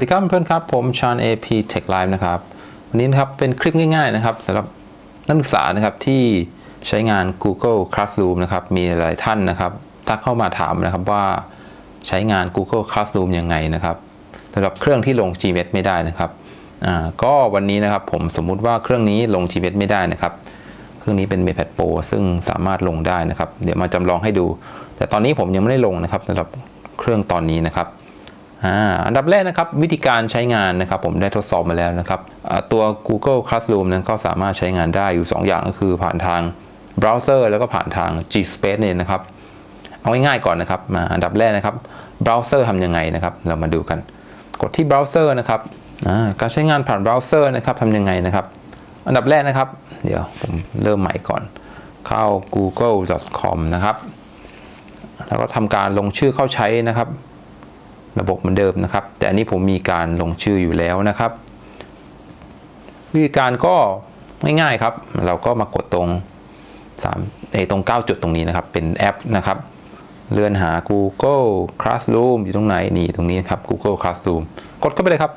วัสดีครับเพื่อนครับ ผมชาญ AP Tech Live นะครับ วันนี้นะครับเป็นคลิปง่ายๆนะครับสำหรับนักศึกษานะครับที่ใช้งาน Google Classroom นะครับ มีหลายท่านนะครับทักเข้ามาถามนะครับว่าใช้งาน Google Classroom ยังไงนะครับสำหรับเครื่องที่ลง Gmail ไม่ได้นะครับอ่าก็วันนี้นะครับผมสมมุติว่าเครื่องนี้ลง Gmail ไม่ได้นะครับ เครื่องนี้เป็น m a p a d Pro ซึ่งสามารถลงได้นะครับ เดี๋ยวมาจำลองให้ดู แต่ตอนนี้ผมยังไม่ได้ลงนะครับสำหรับเครื่องตอนนี้นะครับ อันดับแรกนะครับวิธีการใช้งานนะครับ ผมได้ทดสอบมาแล้วนะครับตัว Google Classroom นั้นก็สามารถใช้งานได้อยู่ 2 อย่างก็คือผ่านทางเบราว์เซอร์แล้วก็ผ่านทาง G Space เนี่ยนะครับ เอาง่ายๆก่อนนะครับมาอันดับแรกนะครับเบราว์เซอร์ทำยังไงนะครับ เรามาดูกัน กดที่เบราว์เซอร์นะครับการใช้งานผ่านเบราว์เซอร์นะครับทำยังไงนะครับ อันดับแรกนะครับ เดี๋ยวผมเริ่มใหม่ก่อน เข้า google.com นะครับ แล้วก็ทำการลงชื่อเข้าใช้นะครับ ระบบเหมือนเดิมนะครับ แต่อันนี้ผมมีการลงชื่ออยู่แล้วนะครับวิธีการก็ง่ายๆครับ เราก็มากดตรง3เอตรง 9 จุดตรงนี้นะครับ เป็นแอปนะครับ เลื่อนหา Google Classroom อยู่ตรงไหนนี่ตรงนี้ครับ Google Classroom กดเข้าไปเลยครับ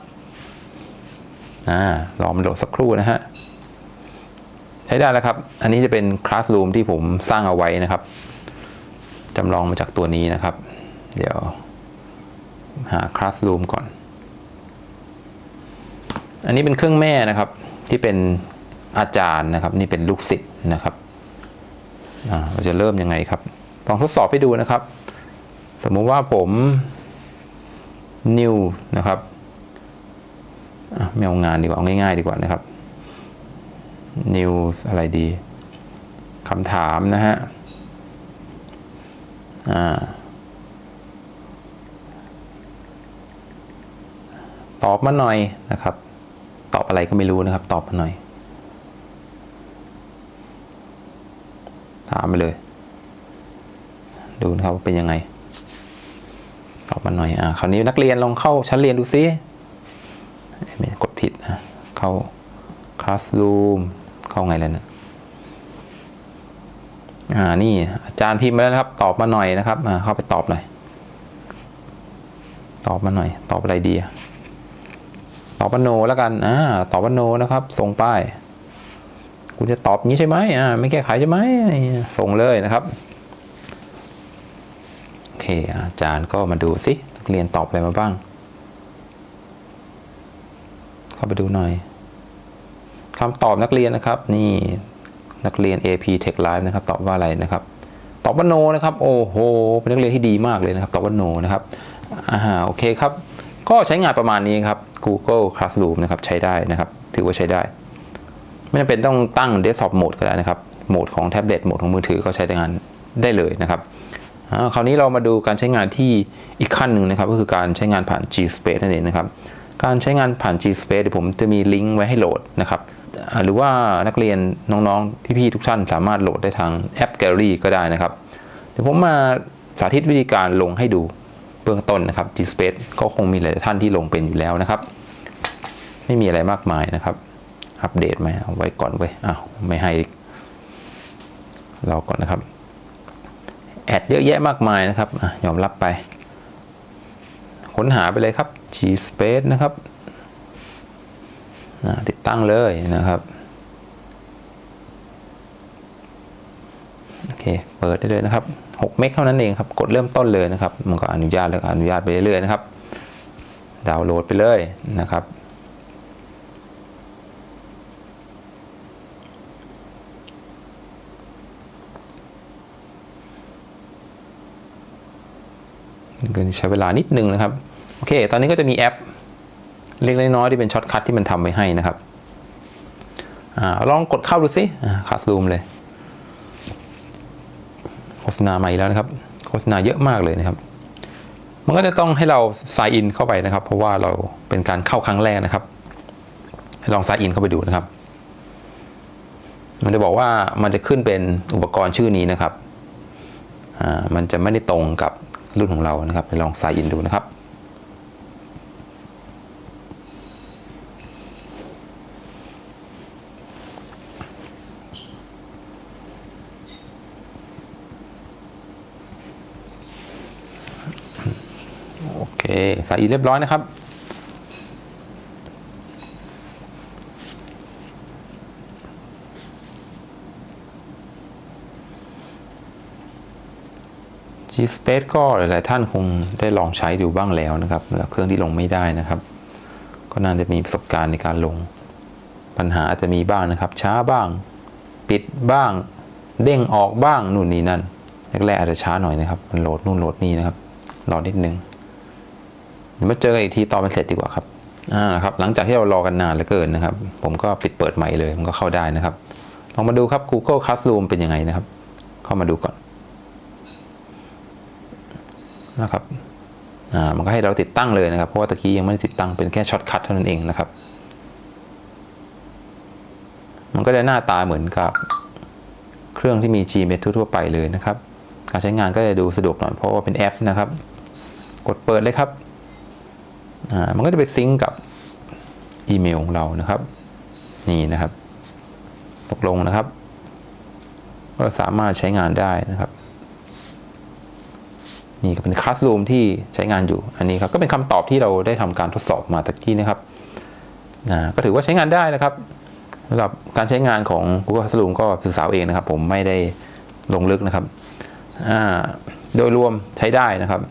อ่ารอมันโหลดสักครู่นะฮะใช้ได้แล้วครับ อันนี้จะเป็น Classroom ที่ผมสร้างเอาไว้นะครับจำลองมาจากตัวนี้นะครับ เดี๋ยว หา Classroom ก่อน อันนี้เป็นเครื่องแม่นะครับที่เป็นอาจารย์นะครับ นี่เป็นลูกศิษย์นะครับเราจะเริ่มยังไงครับลองทดสอบให้ดูนะครับ สมมุติว่าผม new นะครับไม่เอางานดีกว่าเอาง่ายๆดีกว่านะครับ new อะไรดีคำถามนะฮะอ่า ตอบมาหน่อยนะครับ ตอบอะไรก็ไม่รู้นะครับ ตอบมาหน่อย ถามไปเลย ดูนะครับว่าเป็นยังไง ตอบมาหน่อยอ่าคราวนี้นักเรียนลองเข้าชั้นเรียนดูซิไม่กดผิดนะเข้า classroom เข้าไงแล้วนะอ่านี่อาจารย์พิมพ์มาแล้วนะครับ ตอบมาหน่อยนะครับอ่าเข้าไปตอบหน่อยตอบมาหน่อย ตอบอะไรดีอะ อบว่าโนแล้วกันอ่าตอบว่าโนนะครับ ส่งป้ายคุณจะตอบงี้ใช่ไหมอ่าไม่แก้ไขใช่ไหมส่งเลยนะครับโอเคอาจารย์ก็มาดูสินักเรียนตอบอะไรมาบ้าง เข้าไปดูหน่อยคำตอบนักเรียนนะครับ นี่นักเรียน AP Tech Live นะครับ ตอบว่าอะไรนะครับ ตอบว่าโนนะครับ โอ้โหเป็นนักเรียนที่ดีมากเลยนะครับ ตอบว่าโนนะครับอ่าโอเคครับ ก็ใช้งานประมาณนี้ครับ Google Classroom นะครับใช้ได้นะครับ ถือว่าใช้ได้ ไม่จำเป็นต้องตั้ง Desktop Mode ก็ได้นะครับโหมดของแท็บเล็ตโหมดของมือถือก็ใช้งานได้เลยนะครับคราวนี้เรามาดูการใช้งานที่อีกขั้นหนึ่งนะครับ ก็คือการใช้งานผ่าน G Space นั่นเองนะครับ การใช้งานผ่าน G Space เดี๋ยวผมจะมีลิงก์ไว้ให้โหลดนะครับหรือว่านักเรียนน้องๆพี่ๆทุกท่านสามารถโหลดได้ทางแอป Gallery ก็ได้นะครับ เดี๋ยวผมมาสาธิตวิธีการลงให้ดู เบื้องต้นนะครับ G Space ก็คงมีหลายท่านที่ลงเป็นอยู่แล้วนะครับ ไม่มีอะไรมากมายนะครับ อัปเดตไหมเอาไว้ก่อนไว้อ้าวไม่ให้รอก่อนนะครับ แอดเยอะแยะมากมายนะครับอยอมรับไป ค้นหาไปเลยครับ G Space นะครับติดตั้งเลยนะครับ โอเคเปิดได้เลยนะครับ6เมกเท่านั้นเองครับกดเริ่มต้นเลยนะครับ มันก็อนุญาตแล้วก็อนุญาตไปเรื่อยๆนะครับ ดาวน์โหลดไปเลยนะครับก็ใช้เวลานิดนึงนะครับ โอเค ตอนนี้ก็จะมีแอป เล็กๆน้อยๆที่เป็นช็อตคัทที่มันทำไว้ให้นะครับอาลองกดเข้าดูสิคัดซูมเลย โฆษณาใหม่แล้วนะครับ โฆษณาเยอะมากเลยนะครับ มันก็จะต้องให้เราไซน์อินเข้าไปนะครับ เพราะว่าเราเป็นการเข้าครั้งแรกนะครับลองไซน์อินเข้าไปดูนะครับ มันจะบอกว่ามันจะขึ้นเป็นอุปกรณ์ชื่อนี้นะครับ อ่า มันจะไม่ได้ตรงกับรุ่นของเรานะครับ ไปลองไซน์อินดูนะครับ ใส่เรียบร้อยนะครับจีสเปสก็หลาย ๆ ท่านคงได้ลองใช้ดูบ้างแล้วนะครับเครื่องที่ลงไม่ได้นะครับ ก็น่าจะมีประสบการณ์ในการลง ปัญหาอาจจะมีบ้างนะครับ ช้าบ้าง ปิดบ้าง เด้งออกบ้างนู่นนี่นั่นแรกๆอาจจะช้าหน่อยนะครับ มันโหลดนู่นโหลดนี่นะครับ รอนิดนึง เดี๋ยวมาเจอกันอีกทีตอนมันเสร็จดีกว่าครับอ่านะครับหลังจากที่เรารอกันนานเหลือเกินนะครับ ผมก็ปิดเปิดใหม่เลยมันก็เข้าได้นะครับ ลองมาดูครับ Google Classroom เป็นยังไงนะครับ เข้ามาดูก่อนนะครับอ่ามันก็ให้เราติดตั้งเลยนะครับ เพราะว่าตะกี้ยังไม่ได้ติดตั้งเป็นแค่ช็อตคัทเท่านั้นเองนะครับ มันก็จะหน้าตาเหมือนกับเครื่องที่มี Gmail ทั่วๆไปเลยนะครับ การใช้งานก็จะดูสะดวกหน่อยเพราะว่าเป็นแอปนะครับ กดเปิดเลยครับ มันก็จะไปซิงก์กับอีเมลของเรานะครับ นี่นะครับ ตกลงนะครับ ก็สามารถใช้งานได้นะครับ นี่ก็เป็นคลาส r ูมที่ใช้งานอยู่ อันนี้ครับก็เป็นคำตอบที่เราได้ทำการทดสอบมาตะกี้นะครับก็ถือว่าใช้งานได้นะครับสำหรับการใช้งานของ Google Classroom ก็ศึกษาเอาเองนะครับ ผมไม่ได้ลงลึกนะครับ โดยรวมใช้ได้นะครับ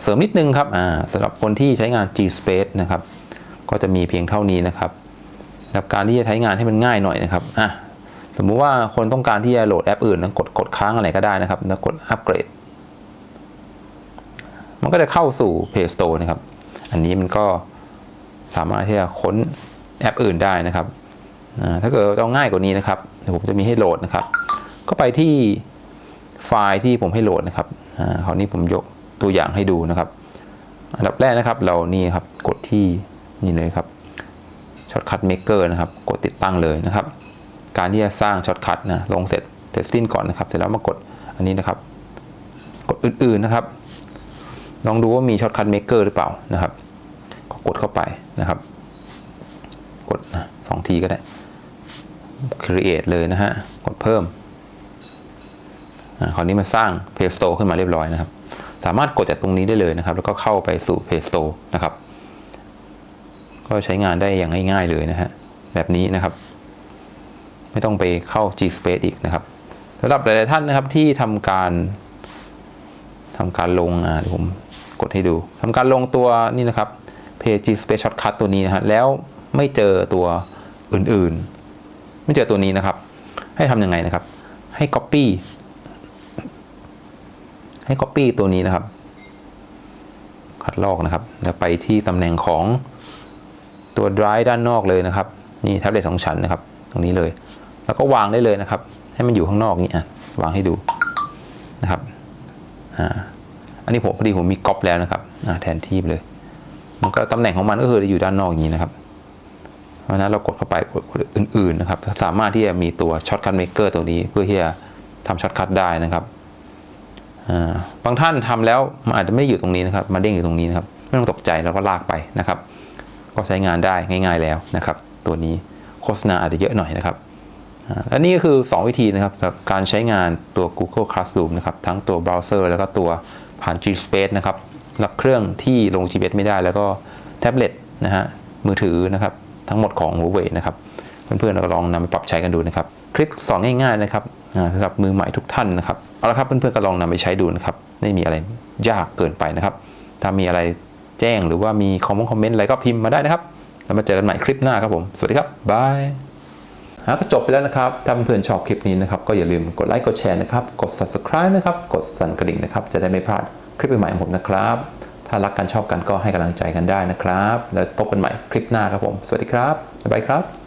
เสริมนิดนึงครับสำหรับคนที่ใช้งาน G Space นะครับ ก็จะมีเพียงเท่านี้นะครับสำหรับการที่จะใช้งานให้มันง่ายหน่อยนะครับอะสมมุติว่าคนต้องการที่จะโหลดแอปอื่นนะกดกดค้างอะไรก็ได้นะครับ แล้วกดอัปเกรด มันก็จะเข้าสู่ Play Store นะครับ อันนี้มันก็สามารถที่จะค้นแอปอื่นได้นะครับ ถ้าเกิดเราง่ายกว่านี้นะครับเดี๋ยวผมจะมีให้โหลดนะครับ ก็ไปที่ไฟล์ที่ผมให้โหลดนะครับคราวนี้ผมยก ตัวอย่างให้ดูนะครับ อันดับแรกนะครับเรานี่ครับกดที่นี่เลยครับ Shortcut Maker นะครับ กดติดตั้งเลยนะครับ การที่จะสร้างช็อตคัทนะลงเสร็จเสร็จสิ้นก่อนนะครับ เสร็จแล้วมากดอันนี้นะครับ กดอื่นๆนะครับ ลองดูว่ามีช็อตคัทเม k เกอร์หรือเปล่านะครับก็กดเข้าไปนะครับ กดสองทีก็ได้ create เลยนะฮะ กดเพิ่มอ่าคราวนี้มาสร้าง Play Store ขึ้นมาเรียบร้อยนะครับ สามารถกดจากตรงนี้ได้เลยนะครับ แล้วก็เข้าไปสู่ Play Store นะครับ ก็ใช้งานได้อย่างง่ายๆเลยนะฮะแบบนี้นะครับ ไม่ต้องไปเข้า G Space อีกนะครับสำหรับหลายๆท่านนะครับที่ทำการทำการลงอ่าเดี๋ยวผมกดให้ดูทำการลงตัวนี่นะครับ Page G Space Shortcut ตัวนี้นะฮะแล้วไม่เจอตัวอื่นๆ ไม่เจอตัวนี้นะครับ ให้ทำยังไงนะครับ ให้ Copy ให้ Copy ตัวนี้นะครับ คัดลอกนะครับ แล้วไปที่ตำแหน่งของตัว Drive ด้านนอกเลยนะครับ นี่แท็บเล็ตของฉันนะครับ ตรงนี้เลย แล้วก็วางได้เลยนะครับ ให้มันอยู่ข้างนอกนี้อะวางให้ดูนะครับอ่าอันนี้ผมพอดีผมมีก๊อปแล้วนะครับอ่าแทนที่เลย มันก็ตำแหน่งของมันก็คืออยู่ด้านนอกอย่างนี้นะครับเพราะนั้นเรากดเข้าไปกดอื่น ๆ นะครับ สามารถที่จะมีตัวช็อตคั t เม k เกอร์ตัวนี้เพื่อที่จะทำช็อตคั t ได้นะครับ บางท่านทำแล้วมันอาจจะไม่อยู่ตรงนี้นะครับ มาเด้งอยู่ตรงนี้นะครับ ไม่ต้องตกใจแล้วก็ลากไปนะครับ ก็ใช้งานได้ง่าย ๆแล้วนะครับ ตัวนี้โฆษณาอาจจะเยอะหน่อยนะครับอ่าและนี่ก็คือ 2 วิธีนะครับสำหรับการใช้งานตัว Google Classroom นะครับ ทั้งตัวเบราว์เซอร์แล้วก็ตัวผ่าน G Space นะครับรับเครื่องที่ลง GPS ไม่ได้แล้วก็แท็บเล็ตนะฮะมือถือนะครับ ทั้งหมดของ Huawei นะครับ เพื่อนๆเราลองนำไปปรับใช้กันดูนะครับ คลิปสอนง่ายๆนะครับสำหรับมือใหม่ทุกท่านนะครับเอาละครับเพื่อนๆก็ลองนำไปใช้ดูนะครับไม่มีอะไรยากเกินไปนะครับ ถ้ามีอะไรแจ้งหรือว่ามีคอมเมนต์อะไรก็พิมพ์มาได้นะครับ แล้วมาเจอกันใหม่คลิปหน้าครับผม สวัสดีครับบายฮะก็จบไปแล้วนะครับ ถ้าเพื่อนๆชอบคลิปนี้นะครับ ก็อย่าลืมกดไลค์กดแชร์นะครับ กด subscribe นะครับ กดสั่นกระดิ่งนะครับ จะได้ไม่พลาดคลิปใหม่ของผมนะครับ ถ้ารักกันชอบกันก็ให้กำลังใจกันได้นะครับ แล้วพบกันใหม่คลิปหน้าครับผม สวัสดีครับบ๊ายบายครับ